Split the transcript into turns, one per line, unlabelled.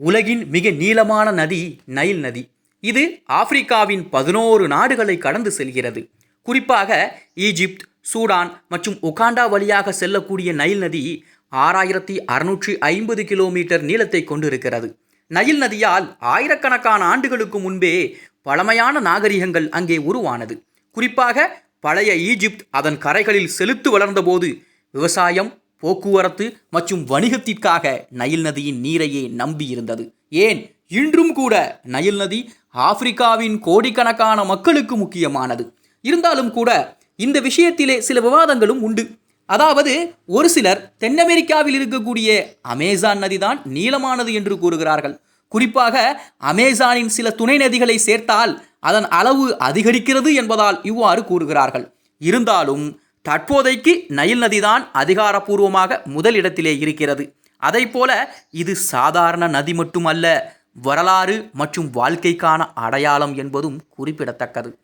உலகின் மிக நீளமான நதி நைல் நதி. இது ஆப்பிரிக்காவின் பதினோரு நாடுகளை கடந்து செல்கிறது. குறிப்பாக ஈஜிப்த் சூடான் மற்றும் உகாண்டா வழியாக செல்லக்கூடிய நைல் நதி ஆறாயிரத்தி அறுநூற்றி ஐம்பது கிலோமீட்டர் நீளத்தை கொண்டிருக்கிறது. நைல் நதியால் ஆயிரக்கணக்கான ஆண்டுகளுக்கு முன்பே பழமையான நாகரிகங்கள் அங்கே உருவானது. குறிப்பாக பழைய ஈஜிப்த் அதன் கரைகளில் செலுத்து வளர்ந்தபோது விவசாயம் போக்குவரத்து மற்றும் வணிகத்திற்காக நைல் நதியின் நீரையே நம்பியிருந்தது. ஏன்? இன்றும் கூட நைல் நதி ஆப்பிரிக்காவின் கோடிக்கணக்கான மக்களுக்கு முக்கியமானது. இருந்தாலும் கூட இந்த விஷயத்திலே சில விவாதங்களும் உண்டு. அதாவது ஒரு சிலர் தென் அமெரிக்காவில் இருக்கக்கூடிய அமேசான் நதிதான் நீளமானது என்று கூறுகிறார்கள். குறிப்பாக அமேசானின் சில துணை நதிகளை சேர்த்தால் அதன் அளவு அதிகரிக்கிறது என்பதால் இவ்வாறு கூறுகிறார்கள். இருந்தாலும் தற்போதைக்கு நைல் நதிதான் அதிகாரப்பூர்வமாக முதலிடத்திலே இருக்கிறது. அதைப்போல இது சாதாரண நதி மட்டுமல்ல வரலாறு மற்றும் வாழ்க்கைக்கான அடையாளம் என்பதும் குறிப்பிடத்தக்கது.